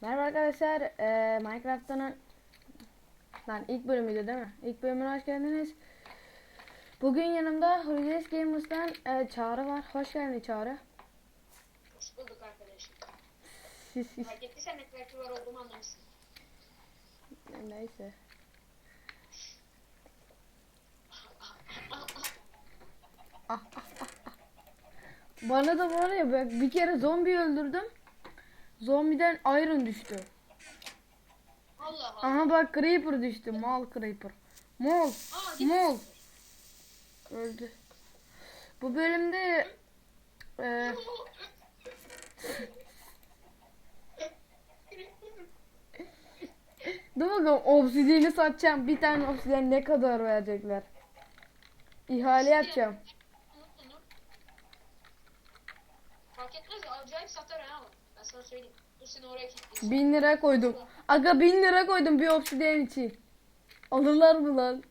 Merhaba arkadaşlar. Ee, Minecraft'ın lan ilk bölümüydü değil mi? İlk bölümüne hoş geldiniz. Bugün yanımda Hulusi Gamers'tan e, Çağrı var. Hoş geldin Çağrı. Hoş bulduk arkadaşım. Fark ettiysen ne kadar var olduğumu anlamışsın. Neyse. Bana da var ya bir kere zombi öldürdüm. Zombiden iron düştü. Allah Allah. Aha bak creeper düştü. Mal creeper. Mol. Aa. Mol. Öldü. Bu bölümde e, dur bakalım obsidiyeni satacağım. Bir tane obsidiyen ne kadar verecekler? İhale yapacağım. Fark etmez acayip satar ha. Ben sana söyleyeyim. Dur seni oraya kilitleyeceğim. Bin lira koydum. Aga bin lira koydum bir obsidiyen için. Alırlar mı lan?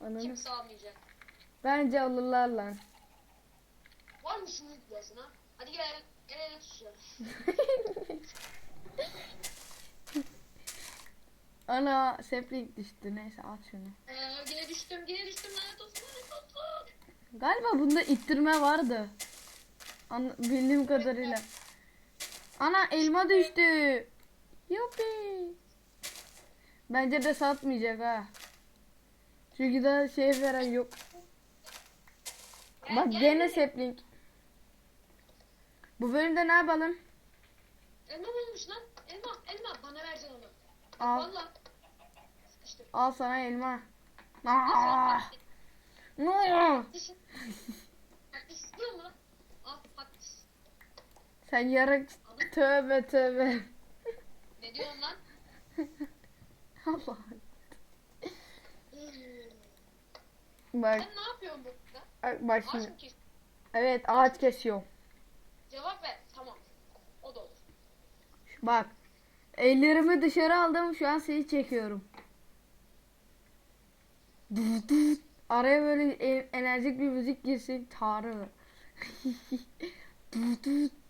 Ananı. Kimse almayacak. Bence alırlar lan. Var mı şunu yüklesin ha? Hadi gel. El ele tutuşalım. Ana seplik düştü. Neyse at şunu. Ee, yine düştüm. Yine düştüm. Lanet olsun. Lanet olsun. Galiba bunda ittirme vardı. An bildiğim kadarıyla. Ana elma düştü. Yuppi. Bence de satmayacak ha. Çünkü daha şey veren yok. Bak gene sapling. Bu bölümde ne yapalım? Elma bulmuş lan. Elma. Elma. Bana vereceksin onu. Al, Valla. Sıkıştım. al sana elma. Aa. Patates istiyor mu. Sen yarak tövbe tövbe. Ne diyorsun lan? Allah. Bak, Sen ne yapıyorsun burada? bak Ağaç şimdi. mı? Evet ağaç kesiyor. Cevap ver. Tamam. O da olur. Bak. Ellerimi dışarı aldım. Şu an seni çekiyorum. Dut dut. Araya böyle e- enerjik bir müzik girsin. Tanrı. Dut dut.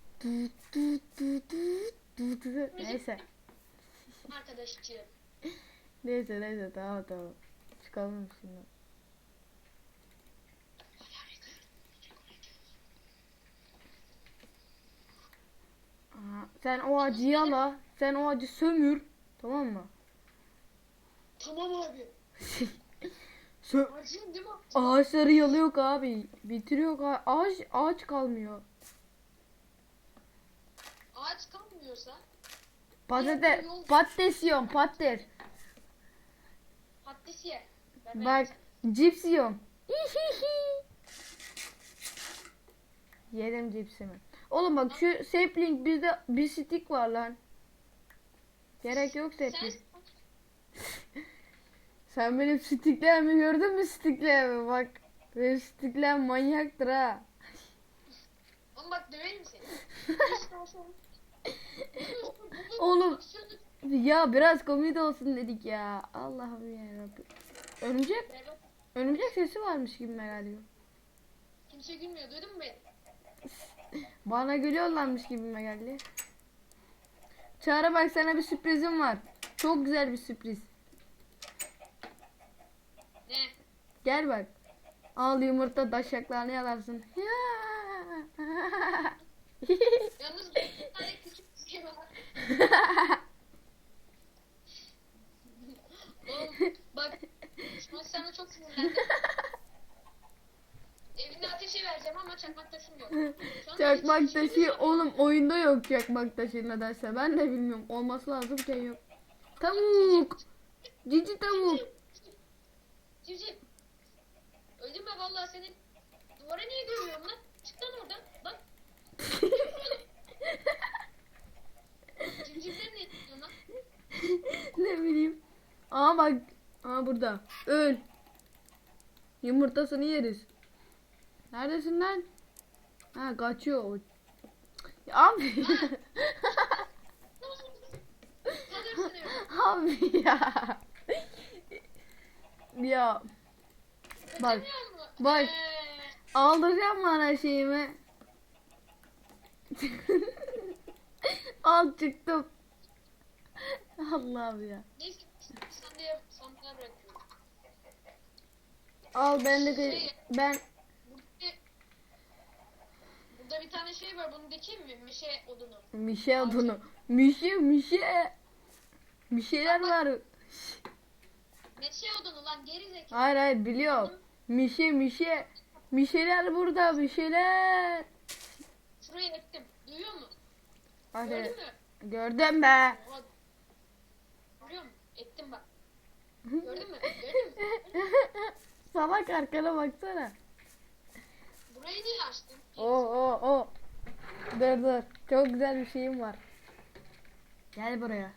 Neyse. Arkadaşçığım. Neyse neyse tamam tamam. Çıkalım şimdi. Aa, Sen o acıyı al ha. Sen o acı sömür. Tamam mı? Tamam abi. Sö Acıyım değil mi? Ağaçları yalıyor abi. Bitiriyor ka- ağaç ağaç kalmıyor. Ağaç kalmıyorsa Patates patates yiyorum patates. patates ye. Ben Bak cips yiyorum. Yedim cipsimi. Oğlum bak şu sapling bizde bir stick var lan. Gerek yok Sen sapling. Sen benim sticklerimi gördün mü sticklerimi bak. Benim stickler manyaktır ha. Oğlum bak döverim seni. Oğlum. Ya biraz komedi olsun dedik ya. Allah'ım ya Rabbi. Örümcek, örümcek sesi varmış gibi geliyor. Kimse gülmüyor. Duydun mu beni? Bana gülüyorlarmış gibime geldi. Çağrı bak sana bir sürprizim var. Çok güzel bir sürpriz. Ne? Gel bak. Al yumurta taşaklarını yalarsın. Yalnız bir tane küçük bir şey var. Oğlum bak. An sana çok sinirlendim. Evine ateşe vereceğim ama çakmak taşım yok. Çakmak taşı oğlum oyunda yok çakmak taşı nedense. Ben de bilmiyorum. Olması lazımken yok. Tavuk. Cici tavuk. Civciv. Öldüm ben vallahi senin. Duvara niye görüyorum lan? Çık lan oradan. Bak. Civcivleri ne diyorsun lan? ne bileyim. Aa bak. Aa burada. Öl. Yumurtasını yeriz. Neredesin lan? Ha kaçıyor. Ya abi. Abi ya. ya. Bak. Bak. Aldıracağım bana şeyimi. Al çıktım. Allah'ım ya. Neyse Al ben de ben Burada, bir tane şey var bunu dikeyim mi? Meşe odunu. Mişe odunu. Mişe mişe. Mişeler var. Meşe odunu lan geri zekalı. Hayır hayır biliyorum. Mişe mişe. Mişeler burada mişeler. Şurayı ektim. Duyuyor musun? Hadi. Gördün mü? Gördüm be. Görüyor musun? Ektim bak. Gördün mü? Gördün mü? Salak arkana baksana. Burayı niye açtın? Oo oo oo. Dur dur. Çok güzel bir şeyim var. Gel buraya.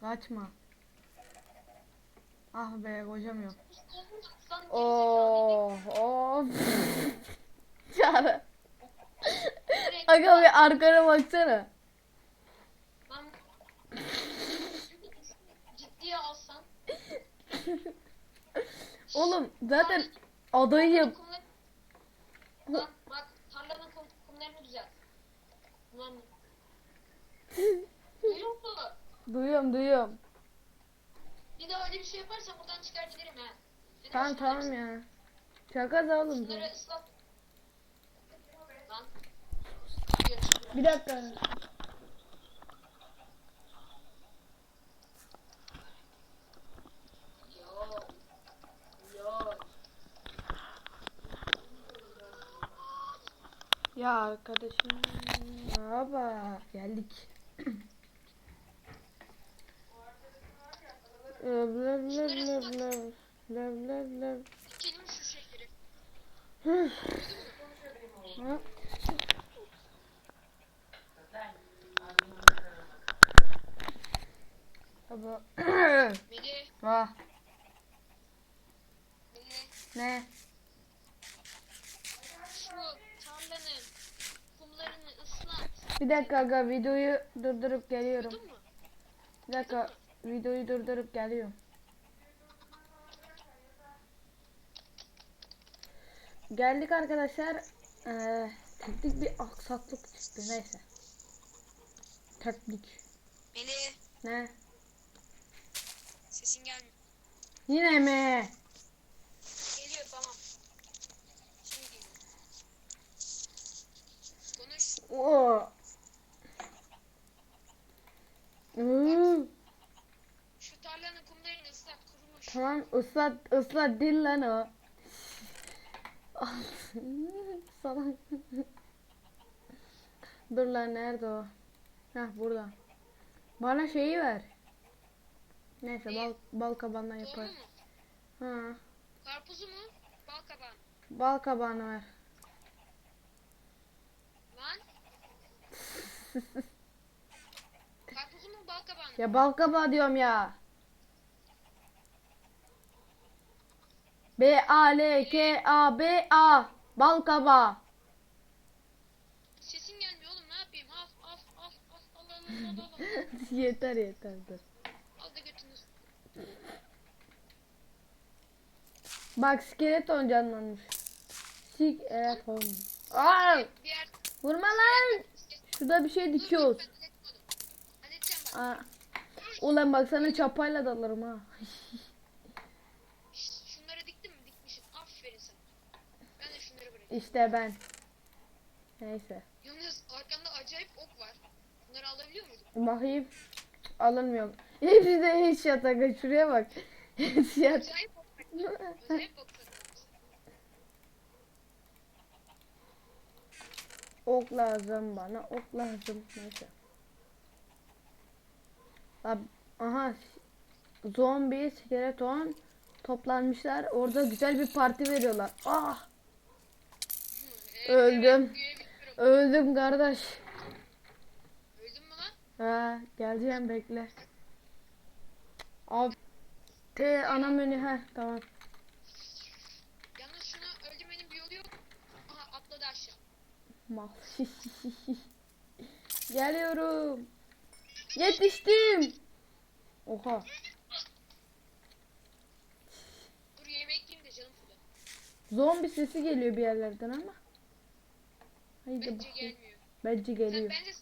Kaçma. Ah be kocamıyorum. Oo oo. Çağrı. Aga bir arkana baksana. Lan ciddiye alsan Oğlum zaten adayım. kumlar... Lan bak tarlanın kum, kumlarını düzelt. Duyuyor musun? Duyuyorum duyuyorum. Bir daha öyle bir şey yaparsan buradan çıkar giderim ha. Seni Tamam tamam ya. Şaka da oğlum. Bunları ıslat. Lan. Bir dakika. Ya arkadaşım. Merhaba. Geldik. Löv löv löv löv löv. Löv löv löv. Dikelim şu şeyleri. Ha? Baba. Melih. Ne? Şu tarlanın kumlarını ıslat. Bir dakika aga videoyu durdurup geliyorum. Bir dakika videoyu durdurup geliyorum. Geldik arkadaşlar. Ee, teknik bir aksaklık çıktı neyse. Teknik. Melih. Ne? Sesin gelmiyor. Yine mi? Geliyor tamam. Şimdi geliyor. Konuş. Oo. Iıı, Şu tarlanın kumlarını ıslat kurumuş. Tamam ıslat ıslat değil lan o. Salak. Dur lan nerede o? Heh burada. Bana şeyi ver. Neyse bal, bal kabandan mu? Ha, Karpuzu mu? Bal kabağın. bal kabağını ver. Lan. Ya bal kabağı diyorum ya. B A L K A B A bal kabağı. Sesin gelmiyor oğlum ne yapayım? Af af af af Allah Allah Allah. yeter yeter dur. Bak skeleton canlanmış. Sik evet oğlum. Aa! Diğer Vurma lan. Şurada bir şey dikiyoruz. Aa. Ulan bak sana çapayla dalarım ha. Şunları diktin mi? Dikmişsin. Aferin sana. Ben de şunları bırakayım. İşte ben. Neyse. Yalnız arkanda acayip ok var. Bunları alabiliyor muydun? Bakayım. Alınmıyor. Hepsi de hiç yataka. Şuraya bak. Hepsi yat. Acayip ok var. Acayip ok. Ok lazım bana. Ok lazım. Neyse. Aha. Zombi, skeleton toplanmışlar. Orada güzel bir parti veriyorlar. Ah! Öldüm. Öldüm kardeş. Öldün mü lan? Ha, geleceğim bekle. Abi. T ana menü ha tamam. Yalnız şunu öldürmenin bir yolu yok. Aha atladı aşağı. Mal. Geliyorum. Yetiştim. Oha. Dur yemek yiyeyim de canım full. Zombi sesi geliyor bir yerlerden ama. Haydi Bence bakayım. gelmiyor. Bence Sen geliyor. bence